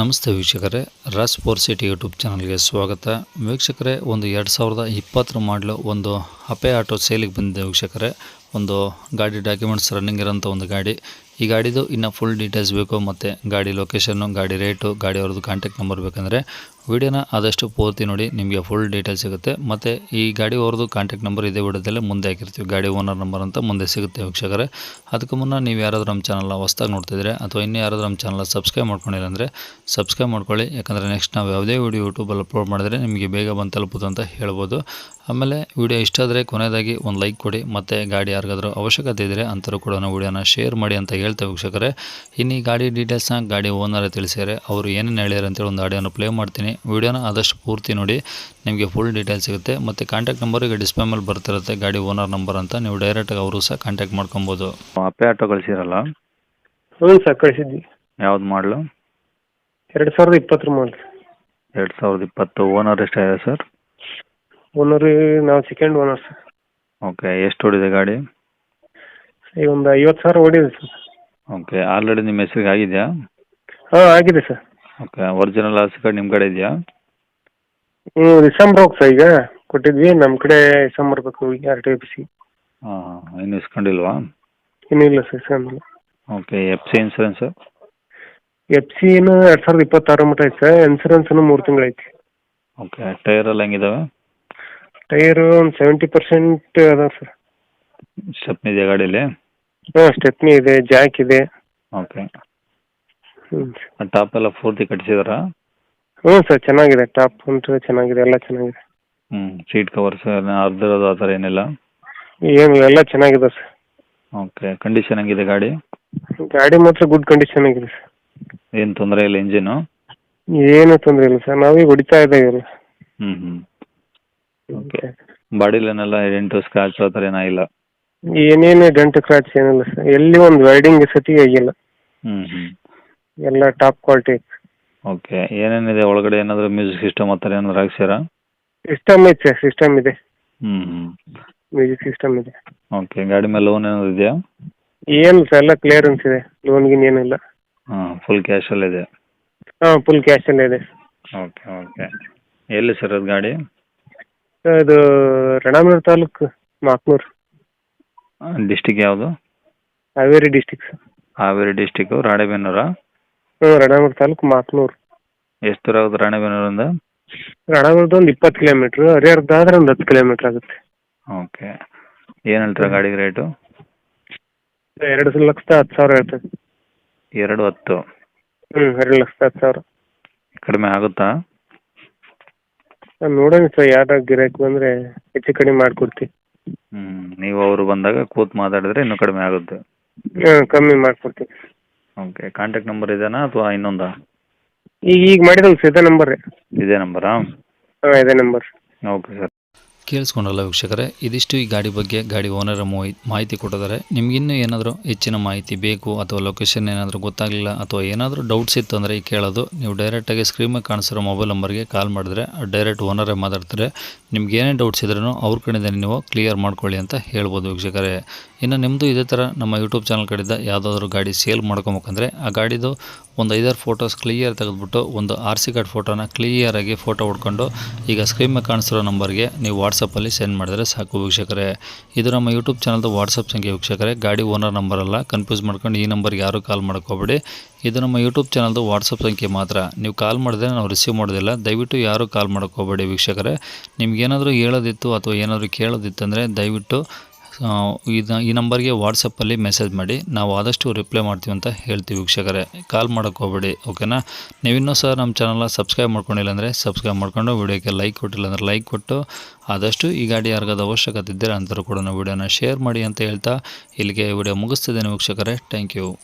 ನಮಸ್ತೆ ವೀಕ್ಷಕರೇ Raas four city YouTube ಚಾನಲ್ಗೆ ಸ್ವಾಗತ. ವೀಕ್ಷಕರೇ, ಒಂದು ಎರಡು ಸಾವಿರದ ಇಪ್ಪತ್ತರ ಮಾಡಲು ಒಂದು ಅಪೆ ಆಟೋ ಸೇಲಿಗೆ ಬಂದಿದೆ ವೀಕ್ಷಕರೇ. ಒಂದು ಗಾಡಿ ಡಾಕ್ಯುಮೆಂಟ್ಸ್ ರನ್ನಿಂಗ್ ಇರೋಂಥ ಒಂದು ಗಾಡಿ. ಈ ಗಾಡಿದು ಇನ್ನು ಫುಲ್ ಡೀಟೇಲ್ಸ್ ಬೇಕು, ಮತ್ತು ಗಾಡಿ ಲೊಕೇಶನ್ನು ಗಾಡಿ ರೇಟು ಗಾಡಿ ಅವ್ರದ್ದು ಕಾಂಟ್ಯಾಕ್ಟ್ ನಂಬರ್ ಬೇಕಂದರೆ ವಿಡಿಯೋನ ಆದಷ್ಟು ಪೂರ್ತಿ ನೋಡಿ, ನಿಮಗೆ ಫುಲ್ ಡೀಟೇಲ್ಸ್ ಸಿಗುತ್ತೆ. ಮತ್ತು ಈ ಗಾಡಿ ಅವ್ರದ್ದು ಕಾಂಟ್ಯಾಕ್ಟ್ ನಂಬರ್ ಇದೇ ವಿಡಿಯೋದಲ್ಲೇ ಮುಂದೆ ಹಾಕಿರ್ತೀವಿ. ಗಾಡಿ ಓನರ್ ನಂಬರ್ ಅಂತ ಮುಂದೆ ಸಿಗುತ್ತೆ ವೀಕ್ಷಕರೇ. ಅದಕ್ಕೂ ಮುನ್ನ ನೀವು ಯಾರಾದರೂ ನಮ್ಮ ಚಾನಲ್ನ ಹೊಸ್ದಾಗಿ ನೋಡ್ತಿದ್ರೆ ಅಥವಾ ಇನ್ನೂ ಯಾರಾದರೂ ನಮ್ಮ ಚಾನಲ್ನ ಸಬ್ಸ್ಕ್ರೈಬ್ ಮಾಡ್ಕೊಂಡಿಲ್ಲ ಅಂದರೆ ಸಬ್ಸ್ಕ್ರೈಬ್ ಮಾಡ್ಕೊಳ್ಳಿ. ಯಾಕಂದರೆ ನೆಕ್ಸ್ಟ್ ನಾವು ಯಾವುದೇ ವೀಡಿಯೋ ಯೂಟ್ಯೂಬಲ್ಲಿ ಅಪ್ಲೋಡ್ ಮಾಡಿದ್ರೆ ನಿಮಗೆ ಬೇಗ ಬಂದು ತಲುಪೋದು ಅಂತ ಹೇಳ್ಬೋದು. ಆಮೇಲೆ ವಿಡಿಯೋ ಇಷ್ಟ ಆದರೆ ಕೊನೆಯದಾಗಿ ಒಂದು ಲೈಕ್ ಕೊಡಿ. ಮತ್ತು ಗಾಡಿ ಯಾರಿಗಾದ್ರೂ ಅವಶ್ಯಕತೆ ಇದ್ದರೆ ಅಂತರೂ ಕೂಡ ವಿಡಿಯೋನ ಶೇರ್ ಮಾಡಿ ಅಂತ ಹೇಳ್ತೇವೆ ವೀಕ್ಷಕರೇ. ಇನ್ನು ಗಾಡಿ ಡೀಟೇಲ್ಸ್ನ ಗಾಡಿ ಓನರ್ ತಿಳಿಸಿದರೆ ಅವರು ಏನೇನು ಹೇಳ್ಯಾರ ಅಂತೇಳಿ ಒಂದು ಆಡಿಯೋನ ಪ್ಲೇ ಮಾಡ್ತೀನಿ. ವಿಡಿಯೋನ ಆದಷ್ಟು ಪೂರ್ತಿ ನೋಡಿ. ನಿಮಗೆ ಫುಲ್ ಡೀಟೇಲ್ ಸಿಗುತ್ತೆ. ಮತ್ತು ಕಾಂಟ್ಯಾಕ್ಟ್ ನಂಬರ್ ಈಗ ಡಿಸ್ಪ್ಲೇ ಮೇಲೆ ಬರ್ತಿರುತ್ತೆ. ಗಾಡಿ ಓನರ್ ನಂಬರ್ ಅಂತ ನೀವು ಡೈರೆಕ್ಟಾಗಿ ಅವರು ಸಹ ಕಾಂಟ್ಯಾಕ್ಟ್ ಮಾಡ್ಕೊಬೋದು. ಅಪ್ಪೆ ಆಟೋ ಕಳಿಸಿರಲ್ಲ ಹ್ಞೂ ಸರ್ ಕಳಿಸಿದ್ವಿ. ಯಾವ್ದು ಮಾಡಲು ಎರಡು ಸಾವಿರದ ಇಪ್ಪತ್ತರ ಮಾಡಲ್ ಎರಡು ಸಾವಿರದ ಇಪ್ಪತ್ತು. ಓನರ್ ಎಷ್ಟಾಗಿದೆ ಸರ್? ಓನರ್ ನಾವು ಸೆಕೆಂಡ್ ಓನರ್ ಸರ್. ಓಕೆ ಎಷ್ಟು ಓಡಿದೆ ಗಾಡಿ? ಈಗ ಒಂದು ಐವತ್ತು ಸಾವಿರ ಓಡಿದೆ ಸರ್. ಓಕೆ ಆಲ್ರೆಡಿ ನಿಮ್ಮ ಹೆಸರಿಗೆ ಆಗಿದೆಯಾ? ಹಾಂ ಆಗಿದೆ sir. Okay original RC card ನಿಮ್ಮ ಕಡೆ ಇದೆಯಾ? ಹ್ಞೂ ಡಿಸೆಂಬರ್ ಸರ್ ಈಗ ಕೊಟ್ಟಿದ್ವಿ ನಮ್ಮ ಕಡೆ ಡಿಸೆಂಬರ್ ಬೇಕು ಈಗ ಆರ್ ಟಿ ಎಫ್ ಸಿ ಹಾಂ ಹಾಂ ಇನ್ನೂ ಇಸ್ಕೊಂಡಿಲ್ವಾ? ಇನ್ನೂ ಇಲ್ಲ sir ಇಸ್ಕೊಂಡಿಲ್ಲ. Okay F C insurance F C ಏನು ಎರಡು ಸಾವಿರದ ಇಪ್ಪತ್ತಾರು ಮಟ್ಟ ಐತೆ ಸರ್ ಇನ್ಸೂರೆನ್ಸ್ನು ಮೂರು ತಿಂಗಳು ಐತಿ. ಓಕೆ ಟೈರ್ ಎಲ್ಲ ಹೆಂಗಿದಾವೆ? ಟೈರು ಒಂದು ಸೆವೆಂಟಿ ಪರ್ಸೆಂಟ್ ಅದಾವೆ ಸರ್ ಸ್ಟೆಪ್ನಿ ಇದೆಯಾ ಗಾಡೀಲಿ? ಹಾಂ ಸ್ಟೆಪ್ನಿ ಇದೆ ಜಾಕ್ ಇದೆ. ಓಕೆ. ಹ್ಞೂ ಟಾಪ್ ಎಲ್ಲ ಪೂರ್ತಿ ಕಟ್ಟಿಸಿದಾರಾ ಹ್ಞೂ ಸರ್ ಚೆನ್ನಾಗಿದೆ. ಟಾಪ್ ಉಂಟು ಚೆನ್ನಾಗಿದೆ ಎಲ್ಲ ಚೆನ್ನಾಗಿದೆ. ಹ್ಞೂ ಸೀಟ್ ಕವರ್ಸ್ ಅರ್ಧಿರೋದು ಆ ಥರ ಏನಿಲ್ಲ? ಏನು ಎಲ್ಲ ಚೆನ್ನಾಗಿದೆ ಸರ್. ಓಕೆ ಕಂಡೀಷನ್ ಹೆಂಗಿದೆ ಗಾಡಿ? ಗಾಡಿ ಮಾತ್ರ ಗುಡ್ ಕಂಡೀಷನ್ ಆಗಿದೆ ಸರ್. ಏನು ತೊಂದರೆ ಇಲ್ಲ ಇಂಜಿನು ಏನು ತೊಂದರೆ ಇಲ್ಲ ಸರ್ ನಾವೀಗ ಹೊಡಿತಾ ಇದ್ದೇವೆ ಹ್ಞೂ ಹ್ಞೂ ಓಕೆ ಬಾಡಿಲೇನೆಲ್ಲ ಎಂಟು ಸ್ಕ್ರಾಚ್ ಆ ಥರ ಏನಾಗಿಲ್ಲ? ಏನೇನು ಡೆಂಟ್ ಕ್ರಾಚ್ ಏನಿಲ್ಲ ಸರ್. ಎಲ್ಲಿ ಒಂದು ವೈಡಿಂಗ್ ಸತಿ ಆಗಿಲ್ಲ. ಹ್ಞೂ ಹ್ಞೂ ಎಲ್ಲ ಟಾಪ್ ಕ್ವಾಲಿಟಿ ಓಕೆ ಏನೇನಿದೆ ಒಳಗಡೆ? ಏನಾದರೂ ಮ್ಯೂಸಿಕ್ ಸಿಸ್ಟಮ್ ಆ ಥರ ಏನಾದ್ರು ಹಾಕ್ಸ್ಯಾರ? ಸಿಸ್ಟಮ್ ಐತೆ ಸರ್ ಸಿಸ್ಟಮ್ ಇದೆ. ಹ್ಞೂ ಹ್ಞೂ ಮ್ಯೂಸಿಕ್ ಸಿಸ್ಟಮ್ ಇದೆ. ಓಕೆ ಗಾಡಿ ಮೇಲೆ ಲೋನ್ ಏನಾದರೂ ಇದೆಯಾ? ಏನು ಸರ್ ಎಲ್ಲ ಕ್ಲಿಯರೆನ್ಸ್ ಇದೆ. ಲೋನ್ ಗೀನ್ ಏನಿಲ್ಲ ಹಾಂ ಫುಲ್ ಕ್ಯಾಶಲ್ಲಿದೆ ಹಾಂ ಫುಲ್ ಕ್ಯಾಶಲ್ಲೇ ಇದೆ. ಓಕೆ ಓಕೆ ಎಲ್ಲಿ ಸರ್ ಅದು ಗಾಡಿ? ಸರ್ ಇದು ರಣಾಮೂರು ತಾಲೂಕು ಮಾಕ್ನೂರು. ಡಿಸ್ಟಿಕ್ ಯಾವುದು? Haveri district sir Haveri district ರಾಣೆಬೆನ್ನೂರಾ? ಹ್ಞೂ ತಾಲೂಕು ಮಾತ್ನೂರು. ಎಷ್ಟು ದೂರ ಆಗುತ್ತೆ ರಾಣೆಬೆನ್ನೂರಿಂದ ರಣಾಮೂರ್ದು ಒಂದು ಇಪ್ಪತ್ತು ಕಿಲೋಮೀಟ್ರು ಹರಿಹರದಾದ್ರೆ ಒಂದು ಹತ್ತು ಕಿಲೋಮೀಟ್ರ್ ಆಗುತ್ತೆ. ಓಕೆ. ಏನು ಹೇಳ್ತೀರಾ ಗಾಡಿಗೆ ರೇಟು? ಎರಡು ಲಕ್ಷದ ಹತ್ತು ಸಾವಿರ ಹೇಳ್ತದೆ ಎರಡು ಹತ್ತು. ಹ್ಞೂ ಎರಡು ಲಕ್ಷದ ಹತ್ತು ಸಾವಿರ. ಕಡಿಮೆ ಆಗುತ್ತಾ? ನೋಡೋಣ ಸರ್ ಯಾರು ಗಿರಾಕಿ ಬಂದರೆ ಹೆಚ್ಚು ಕಡಿಮೆ ಮಾಡಿಕೊಡ್ತೀವಿ ಹ್ಞೂ ನೀವು ಅವರು ಬಂದಾಗ ಕೂತು ಮಾತಾಡಿದ್ರೆ ಇನ್ನೂ ಕಡಿಮೆ ಆಗುತ್ತೆ. ಹಾಂ ಕಮ್ಮಿ ಮಾಡಿಕೊಡ್ತೀವಿ ಓಕೆ ಕಾಂಟ್ಯಾಕ್ಟ್ ನಂಬರ್ ಇದೇನಾ ಅಥವಾ ಇನ್ನೊಂದಾ? ಈಗ ಈಗ ಮಾಡಿದಲ್ಲ ಸರ್ ಇದೇ ನಂಬರ್ ಇದೇ ನಂಬರಾ ಹಾಂ ಇದೇ ನಂಬರ್ ಓಕೆ ಸರ್ ಕೇಳಿಸ್ಕೊಂಡಲ್ಲ ವೀಕ್ಷಕರೇ ಇದಿಷ್ಟು ಈ ಗಾಡಿ ಬಗ್ಗೆ ಗಾಡಿ ಓನರ್ ಮಾಹಿತಿ ಕೊಟ್ಟಿದ್ದಾರೆ. ನಿಮಗಿನ್ನೂ ಏನಾದರೂ ಹೆಚ್ಚಿನ ಮಾಹಿತಿ ಬೇಕು ಅಥವಾ ಲೊಕೇಶನ್ ಏನಾದರೂ ಗೊತ್ತಾಗಲಿಲ್ಲ ಅಥವಾ ಏನಾದರೂ ಡೌಟ್ಸ್ ಇತ್ತು ಅಂದರೆ ಈಗ ಕೇಳೋದು ನೀವು ಡೈರೆಕ್ಟಾಗಿ ಸ್ಕ್ರೀನ್ ಮೇಲೆ ಕಾಣಿಸಿರೋ ಮೊಬೈಲ್ ನಂಬರ್ಗೆ ಕಾಲ್ ಮಾಡಿದ್ರೆ ಡೈರೆಕ್ಟ್ ಓನರೇ ಮಾತಾಡ್ತಾರೆ. ನಿಮ್ಗೆ ಏನೇ ಡೌಟ್ಸ್ ಇದ್ರೂ ಅವ್ರ ಕಡೆಯಿಂದ ನೀವು ಕ್ಲಿಯರ್ ಮಾಡ್ಕೊಳ್ಳಿ ಅಂತ ಹೇಳ್ಬೋದು ವೀಕ್ಷಕರೇ. ಇನ್ನು ನಿಮ್ಮದು ಇದೇ ಥರ ನಮ್ಮ ಯೂಟ್ಯೂಬ್ ಚಾನಲ್ ಕಡೆಯಿಂದ ಯಾವುದಾದ್ರೂ ಗಾಡಿ ಸೇಲ್ ಮಾಡ್ಕೊಬೇಕಂದ್ರೆ ಆ ಗಾಡಿದು ಒಂದು ಐದಾರು ಫೋಟೋಸ್ ಕ್ಲಿಯರ್ ತೆಗೆದುಬಿಟ್ಟು ಒಂದು ಆರ್ ಸಿ ಕಾರ್ಡ್ ಫೋಟೋನ ಕ್ಲಿಯರಾಗಿ ಫೋಟೋ ಹೊಡ್ಕೊಂಡು ಈಗ ಸ್ಕ್ರೀನ್ ಮೇಲೆ ಕಾಣಿಸಿರೋ ನಂಬರ್ಗೆ ನೀವು ವಾಟ್ಸಪ್ಪಲ್ಲಿ ಸೆಂಡ್ ಮಾಡಿದ್ರೆ ಸಾಕು ವೀಕ್ಷಕರೇ. ಇದು ನಮ್ಮ ಯೂಟ್ಯೂಬ್ ಚಾನಲ್ದು ವಾಟ್ಸಪ್ ಸಂಖ್ಯೆ ವೀಕ್ಷಕರೇ. ಗಾಡಿ ಓನರ್ ನಂಬರ್ ಅಲ್ಲ ಕನ್ಫ್ಯೂಸ್ ಮಾಡ್ಕೊಂಡು ಈ ನಂಬರ್ಗೆ ಯಾರೂ ಕಾಲ್ ಮಾಡ್ಕೋಬೇಡಿ. ಇದು ನಮ್ಮ ಯೂಟ್ಯೂಬ್ ಚಾನಲ್ದು ವಾಟ್ಸಪ್ ಸಂಖ್ಯೆ ಮಾತ್ರ. ನೀವು ಕಾಲ್ ಮಾಡಿದ್ರೆ ನಾವು ರಿಸೀವ್ ಮಾಡೋದಿಲ್ಲ. ದಯವಿಟ್ಟು ಯಾರೂ ಕಾಲ್ ಮಾಡ್ಕೋಬೇಡಿ ವೀಕ್ಷಕರೇ. ನಿಮ್ಗೇನಾದರೂ ಹೇಳೋದಿತ್ತು ಅಥವಾ ಏನಾದರೂ ಕೇಳೋದಿತ್ತಂದರೆ ದಯವಿಟ್ಟು ಆ, ಇದು ಈ ನಂಬರ್ಗೆ ವಾಟ್ಸಪ್ಪಲ್ಲಿ ಮೆಸೇಜ್ ಮಾಡಿ. ನಾವು ಆದಷ್ಟು ರಿಪ್ಲೈ ಮಾಡ್ತೀವಿ ಅಂತ ಹೇಳ್ತೀವಿ ವೀಕ್ಷಕರೇ. ಕಾಲ್ ಮಾಡೋಕ್ಕೆ ಹೋಗ್ಬೇಡಿ ಓಕೆನಾ ನೀವಿನ್ನೂ ಸಹ ನಮ್ಮ ಚಾನಲ್ನ ಸಬ್ಸ್ಕ್ರೈಬ್ ಮಾಡ್ಕೊಂಡಿಲ್ಲ ಅಂದರೆ ಸಬ್ಸ್ಕ್ರೈಬ್ ಮಾಡ್ಕೊಂಡು ವಿಡಿಯೋಕ್ಕೆ ಲೈಕ್ ಕೊಟ್ಟಿಲ್ಲ ಅಂದರೆ ಲೈಕ್ ಕೊಟ್ಟು, ಆದಷ್ಟು ಈ ಗಾಡಿ ಯಾರಿಗಾದ ಅವಶ್ಯಕತೆ ಇದ್ದರೆ ಅಂಥವ್ರು ಕೂಡ ವಿಡಿಯೋನ ಶೇರ್ ಮಾಡಿ ಅಂತ ಹೇಳ್ತಾ ಇಲ್ಲಿಗೆ ವಿಡಿಯೋ ಮುಗಿಸ್ತಿದ್ದೇನೆ ವೀಕ್ಷಕರೇ. Thank you